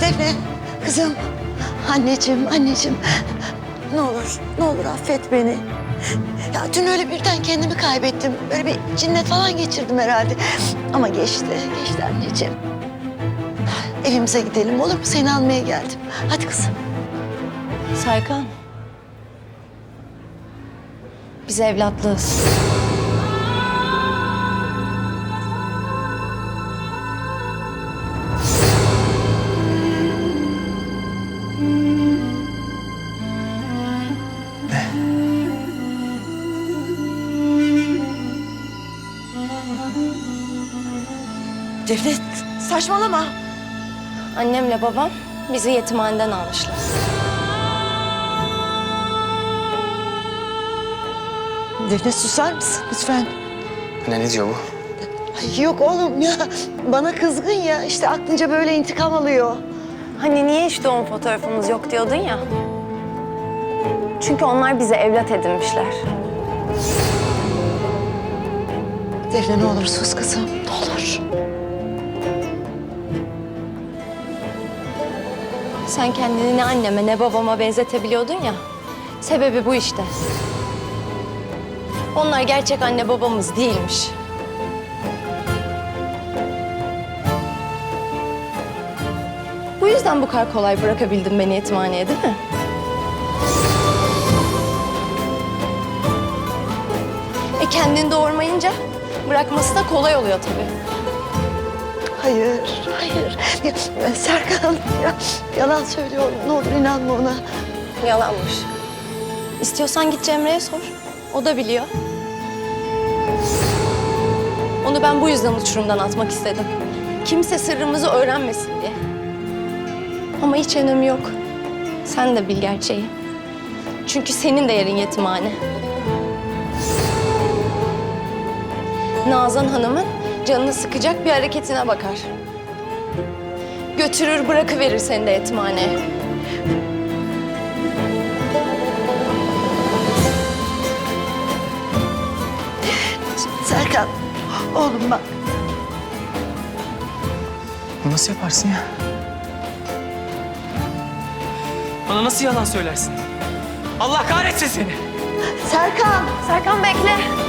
Defne! Kızım! Anneciğim, anneciğim. Ne olur, ne olur affet beni. Ya dün öyle birden kendimi kaybettim. Böyle bir cinnet falan geçirdim herhalde. Ama geçti, geçti anneciğim. Evimize gidelim olur mu? Seni almaya geldim. Hadi kızım. Serkan. Biz evlatlığız. Defne saçmalama. Annemle babam bizi yetimhaneden almışlar. Defne susar mısın lütfen? Anne ne diyor bu? Ay, yok oğlum ya. Bana kızgın ya. İşte aklınca böyle intikam alıyor. Hani niye hiç doğum fotoğrafımız yok diyordun ya? Çünkü onlar bize evlat edinmişler. Defne ne olur sus kızım. Ne olur. Sen kendini ne anneme ne babama benzetebiliyordun ya. Sebebi bu işte. Onlar gerçek anne babamız değilmiş. Bu yüzden bu kadar kolay bırakabildin beni yetimhaneye değil mi? E kendini doğurmayınca bırakması da kolay oluyor tabii. Hayır, hayır. Ya, Serkan ya, yalan söylüyor. Ne olur inanma ona. Yalanmış. İstiyorsan git Cemre'ye sor. O da biliyor. Onu ben bu yüzden uçurumdan atmak istedim. Kimse sırrımızı öğrenmesin diye. Ama hiç önemi yok. Sen de bil gerçeği. Çünkü senin de yerin yetimhane. Nazan Hanım'ın canını sıkacak bir hareketine bakar. Götürür bırakıverir seni de yetimhaneye. Serkan, oğlum bak. Bunu nasıl yaparsın ya? Bana nasıl yalan söylersin? Allah kahretsin seni. Serkan, Serkan bekle.